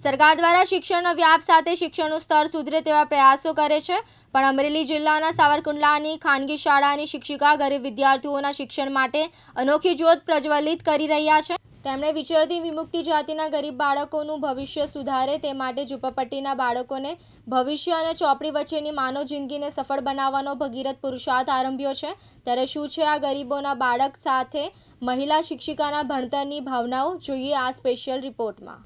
સરકાર દ્વારા શિક્ષણનો વ્યાપ સાથે શિક્ષણનું સ્તર સુધરે તેવા પ્રયાસો કરે છે. પણ અમરેલી જિલ્લાના સાવરકુંડલાની ખાનગી શાળાની શિક્ષિકા ગરીબ વિદ્યાર્થીઓના શિક્ષણ માટે અનોખી જ્યોત પ્રજ્વલિત કરી રહ્યા છે. તેમણે વિચરતી વિમુક્તિ જાતિના ગરીબ બાળકોનું ભવિષ્ય સુધારે તે માટે ઝૂંપડપટ્ટીના બાળકોને ભવિષ્ય અને ચોપડી વચ્ચેની માનવ જિંદગીને સફળ બનાવવાનો ભગીરથ પુરુષાર્થ આરંભ્યો છે. ત્યારે શું છે આ ગરીબોના બાળક સાથે મહિલા શિક્ષિકાના ભણતરની ભાવનાઓ? જોઈએ આ સ્પેશિયલ રિપોર્ટમાં.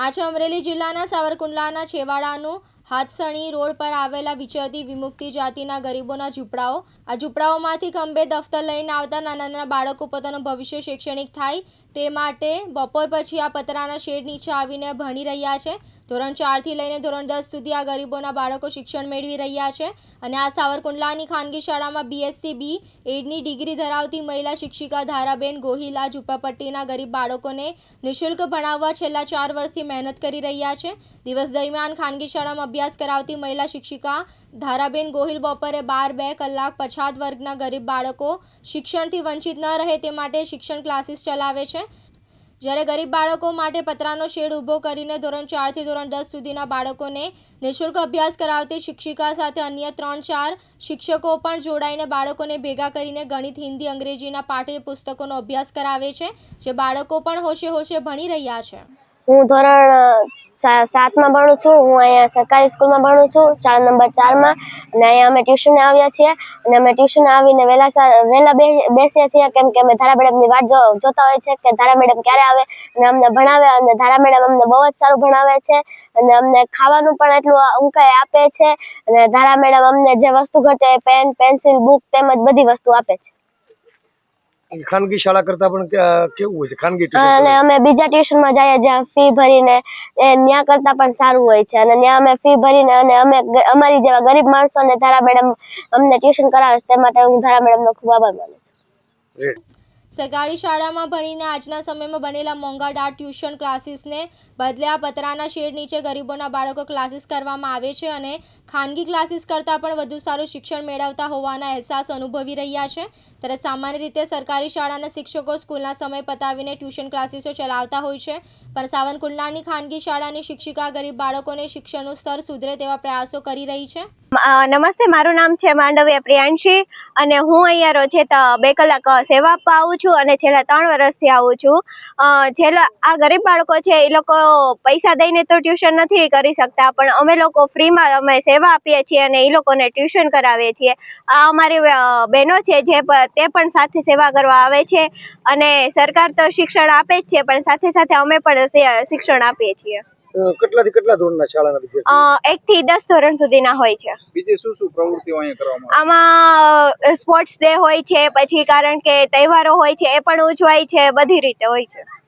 આ છે અમરેલી જિલ્લાના સાવરકુંડલાના છેવાડાનું હાથસણી રોડ પર આવેલા વિચરતી વિમુક્તિ જાતિના ગરીબોના ઝૂંપડાઓ. આ ઝૂંપડાઓમાંથી ખંભે દફતર લઈને આવતા નાના નાના બાળકો પોતાનું ભવિષ્ય શૈક્ષણિક થાય તે માટે બપોર પછી આ પતરાના શેડ નીચે આવીને ભણી રહ્યા છે. ધોરણ ચારથી લઈને ધોરણ દસ સુધી આ ગરીબોના બાળકો શિક્ષણ મેળવી રહ્યા છે અને આ સાવરકુંડલાની ખાનગી શાળામાં બીએસસી બી એડની ડિગ્રી ધરાવતી મહિલા શિક્ષિકા ધારાબેન ગોહિલા ઝૂંપડપટ્ટીના ગરીબ બાળકોને નિઃશુલ્ક ભણાવવા છેલ્લા ચાર વર્ષથી મહેનત કરી રહ્યા છે. દિવસ દરમિયાન ખાનગી શાળામાં અભ્યાસ કરાવતી મહિલા શિક્ષિકા ધારાબેન ગોહિલ બપોરે બાર, બે કલાક પછાત વર્ગના ગરીબ બાળકો શિક્ષણથી વંચિત ન રહે તે માટે શિક્ષણ ક્લાસીસ ચલાવે છે. જ્યારે ગરીબ બાળકો માટે પતરાનો શેડ ઊભો કરીને ધોરણ ચારથી ધોરણ દસ સુધીના બાળકોને નિઃશુલ્ક અભ્યાસ કરાવતી શિક્ષિકા સાથે અન્ય ત્રણ ચાર શિક્ષકો પણ જોડાઈને બાળકોને ભેગા કરીને ગણિત, હિન્દી, અંગ્રેજીના પાઠ્ય પુસ્તકોનો અભ્યાસ કરાવે છે, જે બાળકો પણ હોશે હોશે ભણી રહ્યા છે. હું ધોરણ સાતમાં ભણું છું. હું અહીંયા સરકારી સ્કૂલમાં ભણું છું. શાળા નંબર ચારમાં. અને અહીંયા અમે ટ્યુશને આવ્યા છીએ. અને અમે ટ્યુશન આવીને વહેલા વહેલા બેસીએ છીએ. કેમ કે અમે ધારા મેડમની વાટ જોતા હોય છે કે ધારા મેડમ ક્યારે આવે અને અમને ભણાવે અને ધારા મેડમ અમને બહુ જ સારું ભણાવે છે. અને અમને ખાવાનું પણ એટલું ઊંકાઈ આપે છે. અને ધારા મેડમ અમને જે વસ્તુ ઘટે પેન, પેન્સિલ, બુક તેમજ બધી વસ્તુ આપે છે. ખાનગી શાળા કરતા પણ કેવું હોય છે? ખાનગી ટ્યુશન અને અમે બીજા ટ્યુશનમાં જઈએ જ્યાં ફી ભરીને ત્યાં કરતા પણ સારું હોય છે. અને ત્યાં અમે ફી ભરીને અને અમે અમારી જેવા ગરીબ માણસોને ધારા મેડમ અમને ટ્યુશન કરાવે છે તે માટે હું ધારા મેડમનો ખૂબ આભાર માનું છું. સરકારી શાળામાં ભણીને આજના સમયમાં બનેલા મોંઘા ડાટ ટ્યુશન ક્લાસીસને બદલે આ પતરાના શેડ નીચે ગરીબોના બાળકો ક્લાસીસ કરવામાં આવે છે અને ખાનગી ક્લાસીસ કરતાં પણ વધુ સારું શિક્ષણ મેળવતા હોવાના અહેસાસ અનુભવી રહ્યા છે. ત્યારે સામાન્ય રીતે સરકારી શાળાના શિક્ષકો સ્કૂલના સમય પતાવીને ટ્યુશન ક્લાસીસો ચલાવતા હોય છે. પણ સાવનકુંડલાની ખાનગી શાળાની શિક્ષિકા ગરીબ બાળકોને શિક્ષણનું સ્તર સુધરે તેવા પ્રયાસો કરી રહી છે. નમસ્તે, મારું નામ છે માંડવ્ય પ્રિયાંશી અને હું અહીંયા રોજે ત- બે કલાક સેવા આપવા આવું છું અને છેલ્લા ત્રણ વર્ષથી આવું છું. જે આ ગરીબ બાળકો છે, એ લોકો પૈસા દઈને તો ટ્યુશન નથી કરી શકતા, પણ અમે લોકો ફ્રીમાં અમે સેવા આપીએ છીએ અને એ લોકોને ટ્યુશન કરાવીએ છીએ. આ અમારી બહેનો છે જે તે પણ સાથે સેવા કરવા આવે છે અને સરકાર તો શિક્ષણ આપે જ છે, પણ સાથે સાથે અમે પણ શિક્ષણ આપીએ છીએ. અ, કેટલાથી કેટલા ધોરણના શાળાના વિદ્યાર્થીઓ? અ, એકથી દસ ધોરણ સુધીના હોય છે. બીજી શું શું પ્રવૃત્તિઓ અહીંયા કરવામાં આવે? આમાં સ્પોર્ટ્સ ડે હોય છે પછી કારણ કે તહેવારો હોય છે એ પણ ઉજવાય છે બધી રીતે હોય છે.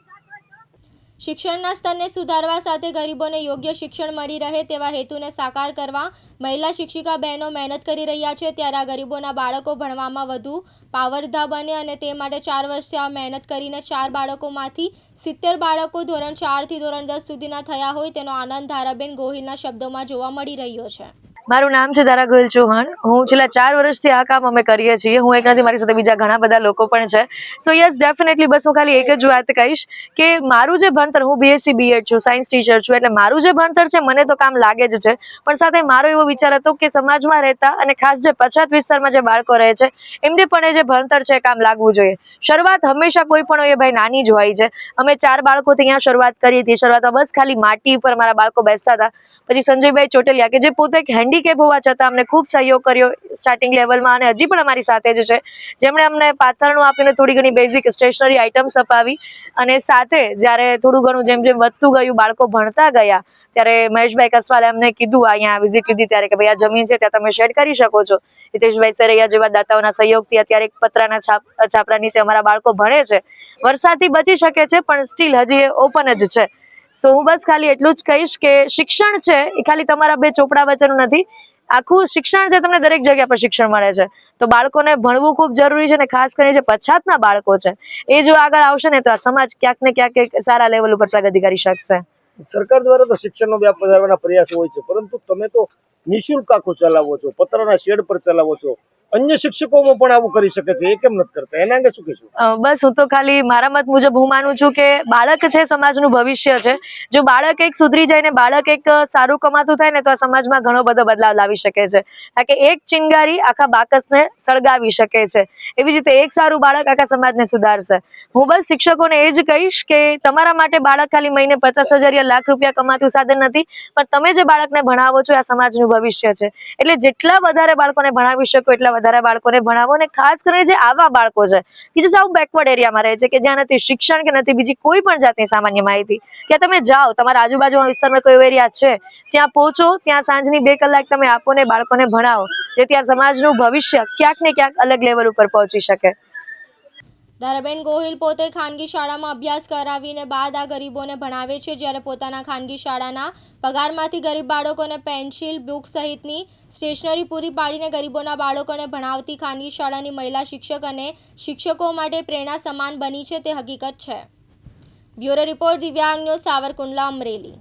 શિક્ષણના સ્તરને સુધારવા સાથે ગરીબોને યોગ્ય શિક્ષણ મળી રહે તેવા હેતુને સાકાર કરવા મહિલા શિક્ષિકા બહેનો મહેનત કરી રહ્યા છે. ત્યારે આ ગરીબોના બાળકો ભણવામાં વધુ પાવરધા બને અને તે માટે ચાર વર્ષથી આ મહેનત કરીને ચાર બાળકોમાંથી સિત્તેર બાળકો ધોરણ ચારથી ધોરણ દસ સુધીના થયા હોય તેનો આનંદ ધારાબેન ગોહિલના શબ્દોમાં જોવા મળી રહ્યો છે. મારું નામ છે દારા ગોયલ ચૌહાણ. હું છેલ્લા ચાર વર્ષથી આ કામ અમે કરીએ છીએ. હું એક નથી મારી સાથે બીજા ઘણા બધા લોકો પણ છે. સો યસ ડેફિનેટલી બસ હું ખાલી એક જ વાત કહીશ કે મારું જે ભણતર, હું બીએસસી બીએડ છું સાયન્સ ટીચર છું, એટલે મારું જે ભણતર છે, મને તો કામ લાગે જ છે. પણ સાથે મારો એવો વિચાર હતો કે સમાજમાં રહેતા અને ખાસ જે પછાત વિસ્તારમાં જે બાળકો રહે છે, એમને પણ એ જે ભણતર છે કામ લાગવું જોઈએ. શરૂઆત હંમેશા કોઈ પણ હોય ભાઈ નાની જ હોય છે. અમે ચાર બાળકોથી અહીંયા શરૂઆત કરી હતી. શરૂઆતમાં બસ ખાલી માટી ઉપર મારા બાળકો બેસતા હતા. પછી સંજયભાઈ ચોટલિયા કે જે પોતે એક હેન્ડીકેપ હોવા છતાં અમને ખૂબ સહયોગ કર્યો સ્ટાર્ટિંગ લેવલમાં અને હજી પણ અમારી સાથે જ છે. જેમણે અમને પાથરણું આપીને થોડી ઘણી બેઝિક સ્ટેશનરી આઇટમ્સ અપાવી અને સાથે જ્યારે થોડું ઘણું જેમ જેમ વધતું ગયું, બાળકો ભણતા ગયા, ત્યારે મહેશભાઈ કસવાલે અમને કીધું અહીંયા વિઝિટ લીધી ત્યારે કે ભાઈ આ જમીન છે, ત્યાં તમે શેડ કરી શકો છો. હિતેશભાઈ સરૈયા જેવા દાતાઓના સહયોગથી અત્યારે એક પતરાના છાપ, છાપરા નીચે અમારા બાળકો ભણે છે. વરસાદથી બચી શકે છે, પણ સ્ટીલ હજી એ ઓપન જ છે. સો હું બસ ખાલી એટલું જ કહીશ કે શિક્ષણ છે એ ખાલી તમારા બે ચોપડા વચ્ચેનું નથી. આખું શિક્ષણ છે તમને દરેક જગ્યા પર શિક્ષણ મળે છે. તો બાળકોને ભણવું ખૂબ જરૂરી છે અને ખાસ કરીને જે પછાતના બાળકો છે, એ જો આગળ આવશે ને તો આ સમાજ ક્યાંક ને ક્યાંક સારા લેવલ ઉપર પ્રગતિ કરી શકશે. સરકાર દ્વારા તો શિક્ષણનો વ્યાપ વધારવાના પ્રયાસો હોય છે, પરંતુ તમે તો નિઃશુલ્ક આખું ચલાવો છો, પતરાના શેડ પર ચલાવો છો. અન્ય શિક્ષકોમાં પણ આવું કરી શકે છે, એ કેમ નથી કરતા? એના અંગે શું કહેશું? બસ હું તો ખાલી મારા મત મુજબ હું માનું છું કે બાળક છે સમાજનું ભવિષ્ય છે. જો બાળક એક સુધરી જાય ને બાળક એક સારું કમાતું થાય ને તો આ સમાજમાં ઘણો બધો બદલાવ લાવી શકે છે. કારણ કે એક ચિંગારી આખા બાકસને સળગાવી શકે છે. એવી જ રીતે એક સારું બાળક આખા સમાજને સુધારશે. હું બસ શિક્ષકોને એ જ કહીશ કે તમારા માટે બાળક ખાલી મહિને પચાસ હજાર યા લાખ રૂપિયા કમાતું સાધન નથી, પણ તમે જે બાળકને ભણાવો છો આ સમાજનું ભવિષ્ય છે. એટલે જેટલા વધારે બાળકોને ભણાવી શકો એટલા વધારે બાળકોને ભણાવો અને ખાસ કરીને જે આવા બાળકો છે, કે જે સાવ બેકવર્ડ એરિયામાં રહે છે, કે જ્યાં નથી શિક્ષણ કે નથી બીજી કોઈ પણ જાતની સામાન્ય માહિતી, ત્યાં તમે જાઓ, તમારા આજુબાજુના વિસ્તારમાં કોઈ એરિયા છે, ત્યાં પહોંચો, ત્યાં સાંજની બે કલાક તમે આપો ને બાળકોને ભણાવો, જેથી આ સમાજનું ભવિષ્ય ક્યાંક ને ક્યાંક અલગ લેવલ ઉપર પહોંચી શકે. ધારાબેન ગોહિલ પોતે ખાનગી શાળામાં અભ્યાસ કરાવીને બાદ આ ગરીબોને ભણાવે છે જ્યારે પોતાના ખાનગી શાળાના પગારમાંથી ગરીબ બાળકોને પેન્સિલ, બુક સહિતની સ્ટેશનરી પૂરી પાડીને ગરીબોના બાળકોને ભણાવતી ખાનગી શાળાની મહિલા શિક્ષક અને શિક્ષકો માટે પ્રેરણા સમાન બની છે તે હકીકત છે. Bureau report Divyang news Savarkundla Amreli.